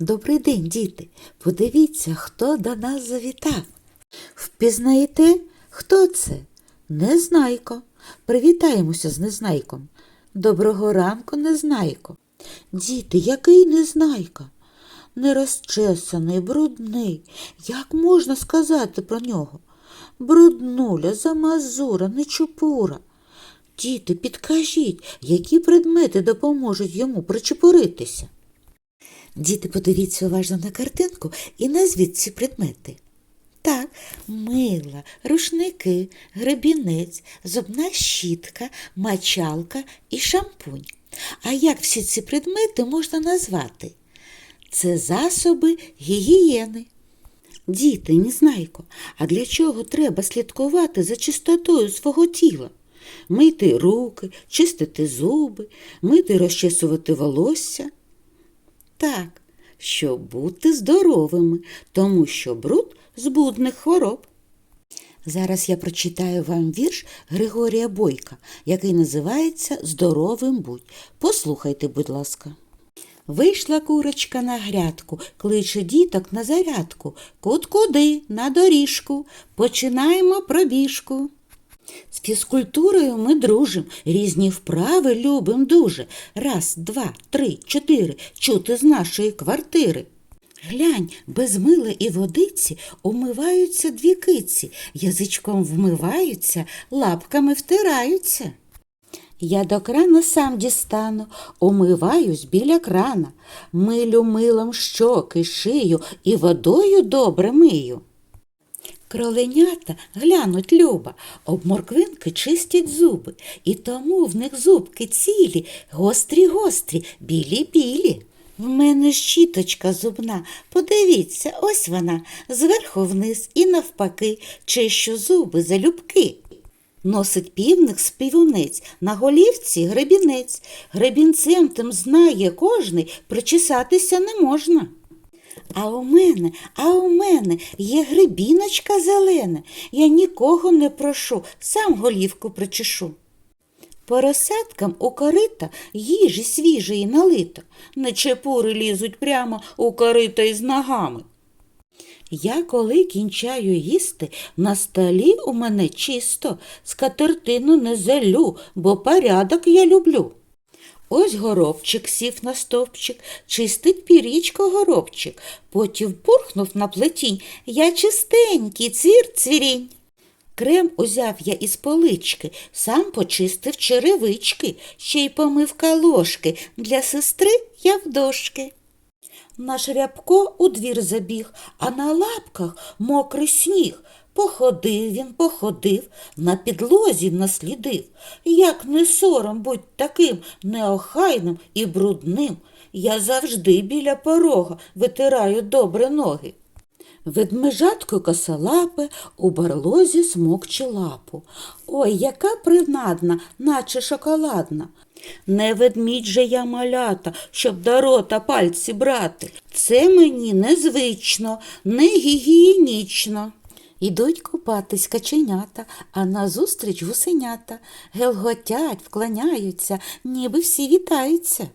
Добрий день, діти. Подивіться, хто до нас завітав. Впізнаєте, хто це? Незнайко. Привітаємося з незнайком. Доброго ранку, незнайко. Діти, який незнайка? Нерозчесаний, брудний. Як можна сказати про нього? Бруднуля, замазура, нечупура. Діти, підкажіть, які предмети допоможуть йому причепуритися? Діти, подивіться уважно на картинку і назвіть ці предмети. Так, мила, рушники, гребінець, зубна щітка, мочалка і шампунь. А як всі ці предмети можна назвати? Це засоби гігієни. Діти, Незнайко, а для чого треба слідкувати за чистотою свого тіла? Мити руки, чистити зуби, мити розчесувати волосся. Так, щоб бути здоровими, тому що бруд збудних хвороб. Зараз я прочитаю вам вірш Григорія Бойка, який називається Здоровим будь. Послухайте, будь ласка. Вийшла курочка на грядку, кличе діток на зарядку. Кут-куди, на доріжку, починаємо пробіжку. З фізкультурою ми дружим, різні вправи любим дуже. Раз, два, три, чотири, чути з нашої квартири. Глянь, без мила і водиці умиваються дві киці, язичком вмиваються, лапками втираються. Я до крана сам дістану, умиваюсь біля крана, милю милом щоки, шию і водою добре мию. Кроленята глянуть люба, об морквинки чистять зуби, і тому в них зубки цілі, гострі-гострі, білі-білі. В мене щіточка зубна, подивіться, ось вона, зверху вниз і навпаки, чищу зуби залюбки. Носить півник співунець, на голівці гребінець. Гребінцем тим знає кожний, причесатися не можна. А у мене, а у мене є грибіночка зелена. Я нікого не прошу, сам голівку причешу. Поросяткам у корита їжі свіжої налито, не чепури лізуть прямо у корита із ногами. Я, коли кінчаю їсти, на столі у мене чисто, скатертину не залю, бо порядок я люблю. Ось горобчик сів на стовпчик, чистить пірічко горобчик, потім пурхнув на плетінь, я чистенький, цвір цвірінь. Крем узяв я із полички, сам почистив черевички, ще й помив калошки, для сестри я в дошки. Наш рябко у двір забіг, а на лапках мокрий сніг. Походив він, походив, на підлозі наслідив. Як не сором будь таким неохайним і брудним. Я завжди біля порога витираю добре ноги. Ведмежатко косолапе у барлозі смокче лапу. Ой, яка принадна, наче шоколадна. Не ведмідь же я малята, щоб до рота пальці брати. Це мені незвично, не гігієнічно. Ідуть купатись каченята, а назустріч гусенята. Гелготять, вклоняються, ніби всі вітаються.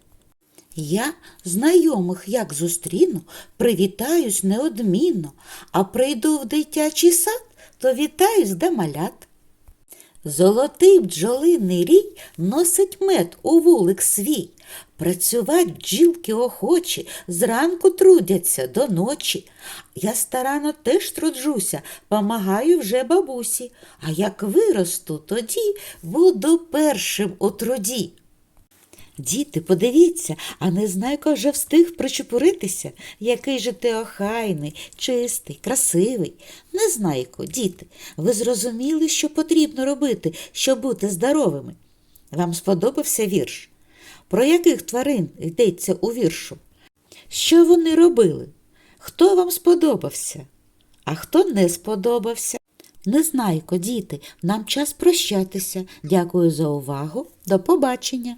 Я знайомих як зустріну, привітаюсь неодмінно, а прийду в дитячий сад, то вітаюсь до малят. Золотий бджолиний рій носить мед у вулик свій. Працювать бджілки охочі, зранку трудяться до ночі. Я старано теж труджуся, помагаю вже бабусі, а як виросту, тоді буду першим у труді. Діти, подивіться, а Незнайко вже встиг причепуритися, який же ти охайний, чистий, красивий. Незнайко, діти, ви зрозуміли, що потрібно робити, щоб бути здоровими? Вам сподобався вірш? Про яких тварин йдеться у віршу? Що вони робили? Хто вам сподобався? А хто не сподобався? Незнайко, діти, нам час прощатися. Дякую за увагу. До побачення.